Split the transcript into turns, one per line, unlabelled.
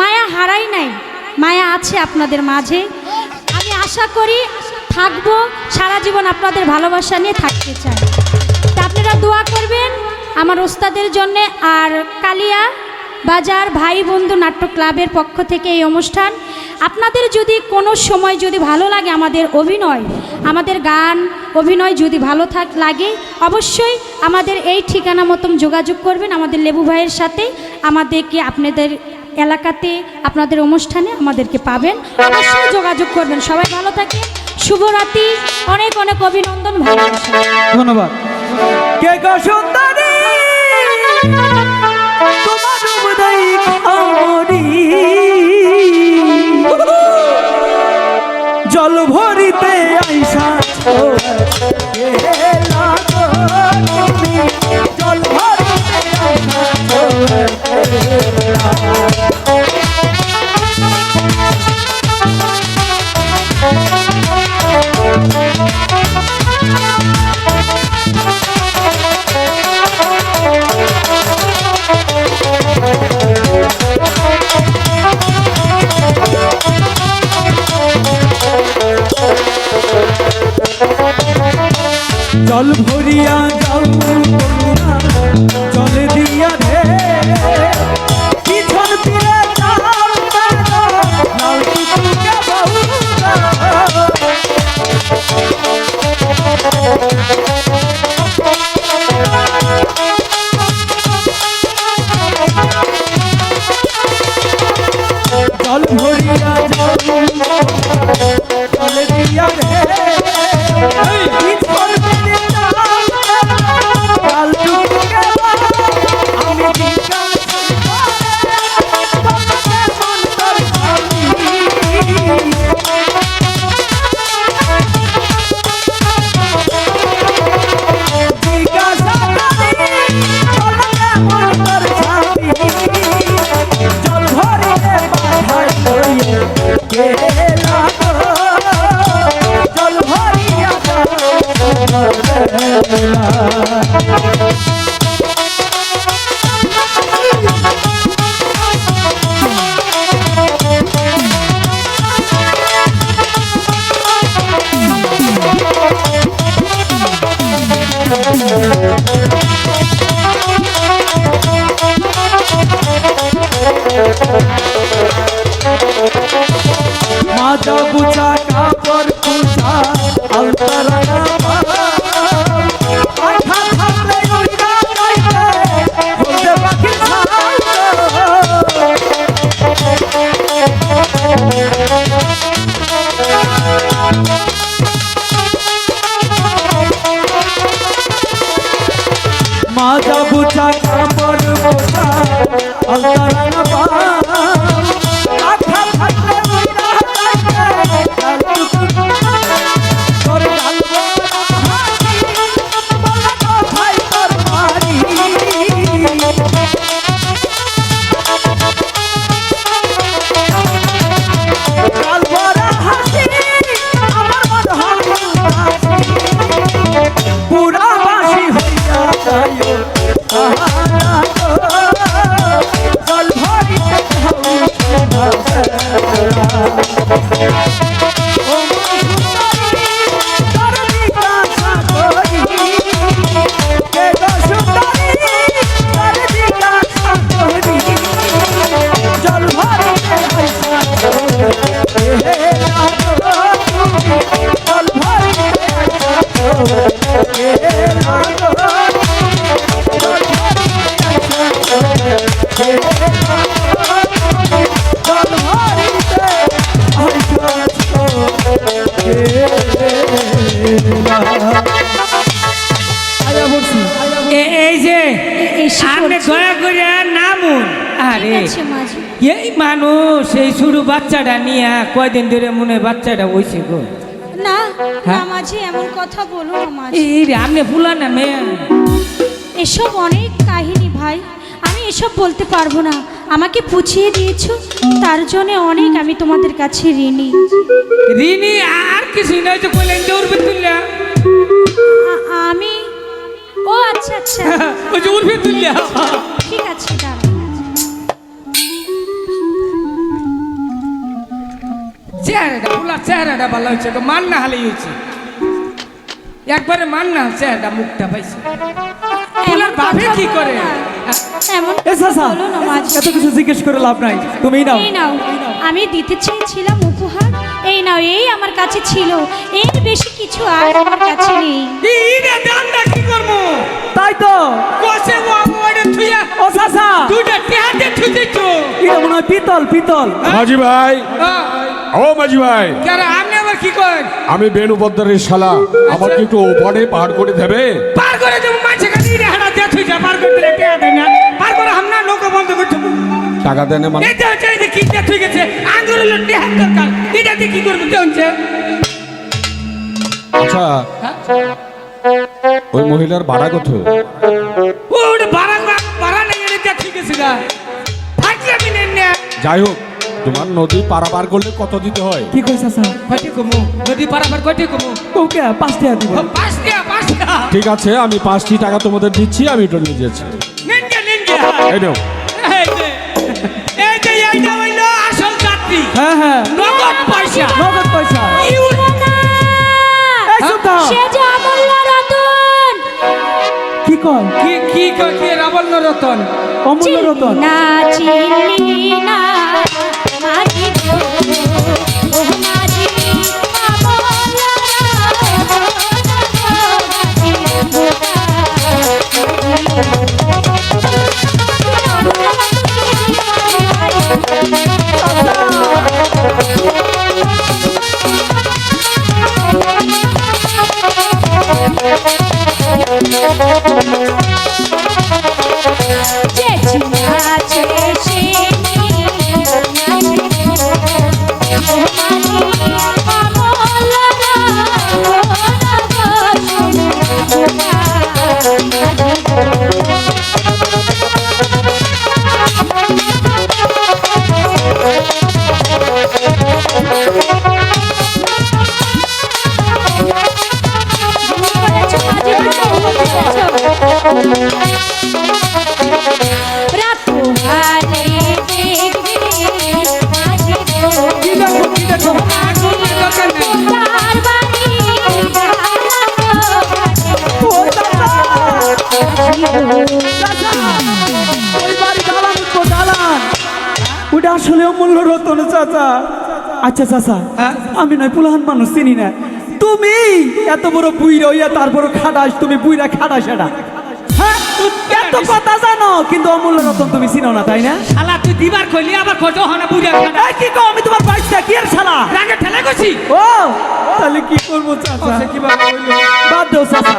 মায়া হারাই নাই, মায়া আছে আপনাদের মাঝে। আমি আশা করি থাকব, সারা জীবন আপনাদের ভালোবাসা নিয়ে থাকতে চাই। তা আপনারা দোয়া করবেন আমার ওস্তাদের জন্য আর কালিয়া বাজার ভাই বন্ধু নাট্য ক্লাবের পক্ষ থেকে এই অনুষ্ঠান। আপনাদের যদি কোনো সময় যদি ভালো লাগে আমাদের অভিনয়, আমাদের গান, অভিনয় যদি ভালো থাক, লাগে, অবশ্যই আমাদের এই ঠিকানা মতন যোগাযোগ করবেন আমাদের লেবু ভাইয়ের সাথে। আমাদেরকে আপনাদের এলাকাতে আপনাদের অনুষ্ঠানে আমাদেরকে পাবেন। অবশ্যই যোগাযোগ করবেন। সবাই ভালো থাকে শুভরাত্রি। অনেক অনেক অভিনন্দন
ধন্যবাদ। কে জল ভরিতে আইসা জল ভরিয়া বুঝা কাপড় কুচা আলতারা আঠা থাকলে
এই যে
পড়ছি।
দয়া করে নামুন আরে এই মানুষ এই শুরু বাচ্চাটা নিয়ে কয়দিন ধরে মনে বাচ্চাটা হয়েছে গো।
না
হ্যাঁ?
মাঝি এমন কথা বলো
এই আপনি ফুলা না মেয়ে।
এসব অনেক কাহিনী ভাই। আমি এসব বলতে পারব না। আমাকে পুছিয়ে দিয়েছ তার জন্য অনেক আমি তোমাদের কাছে ঋণী।
ঋণী আর কিছু নয় তো কইলেন যে উর্ফে তুললা
আমি ও আচ্ছা আচ্ছা।
ওই যে উর্ফে তুললা
ঠিক আছে দাঁড়াও।
চেহারাটা ফুলার চেহারাটা ভালো হয়েছে তো মান না হালেই হয়েছে। একবারে মান না চেহারাটা মুখটা পাইছে। ভাবে কি করে?
এমন
এ চাচা
বলো না
এত কিছু জিজ্ঞেস করে লাভ নাই। তুমি নাও।
এই নাও। আমি দিতে চেয়েছিলাম উপহার। এই নাও এই আমার কাছে ছিল। এর বেশি কিছু আর আমার কাছে নেই।
কি করব?
তাই তো।
কষে ও আমারে থুইয়া
ও চাচা
দুইটা টেহাতে
এটা মনে পিতল পিতল।
মাঝি ভাই। ও মাঝি ভাই।
কেন আপনি আবার কি করেন?
আমি বেনু পদ্মারের শালা। আমাকে একটু ওপরে পাহাড় করে দেবে?
পার করে দেবো দেয় না। আমরা বন্ধ করতে
টাকা দেন মানে
এটা হচ্ছে যে কি দিয়ে থুই গেছে টেহার দরকার। এটা দিয়ে কি করব দেখছে
আচ্ছা ওই মহিলার ভাড়া কত?
ও ওটা বাড়া বাড়া নেই এটা ঠিক আছে গা থাকলে আমি নেন না
যাই হোক তোমার নদী পারাপার করলে কত দিতে হয়?
কি কই চাচা
কয়টি কমু? নদী পারাবার কয়টি কমু?
ওকে পাঁচ টাকা দিব।
পাঁচ দিয়া
ঠিক আছে আমি পাঁচটি টাকা তোমাদের দিচ্ছি আমি এটা নিয়ে যাচ্ছি।
হ্যাঁ। হ্যাঁ
নগদ পয়সা।
নগদ পয়সা।
ইউর
এই চুপ থাক।
সে যে অমূল্য রতন।
কি কয়?
কি কি কয় কি রাবণ রতন?
অমূল্য রতন।
না চিনলি না মাঝি যে চিনাছে
ওটা আসলে অমূল্য রতন চাচা। আচ্ছা চাচা
হ্যাঁ?
আমি নয় পুলাহান মানুষ চিনি না। তুমি এত বড় বুইরা হইয়া তারপর খাটাস তুমি বুইরা খাটাস এটা। হ্যাঁ? এত কথা জানো কিন্তু অমূল্য রতন তুমি চিনো না তাই না?
শালা তুই দিবার কইলি আবার কত হনা বুঝা খানা
কি কও আমি তোমার বাইকটা কি এর শালা?
রাগে ঠেলে গেছি?
ও তাহলে কি করব চাচা?
কি বাবা
বাদ দেও চাচা।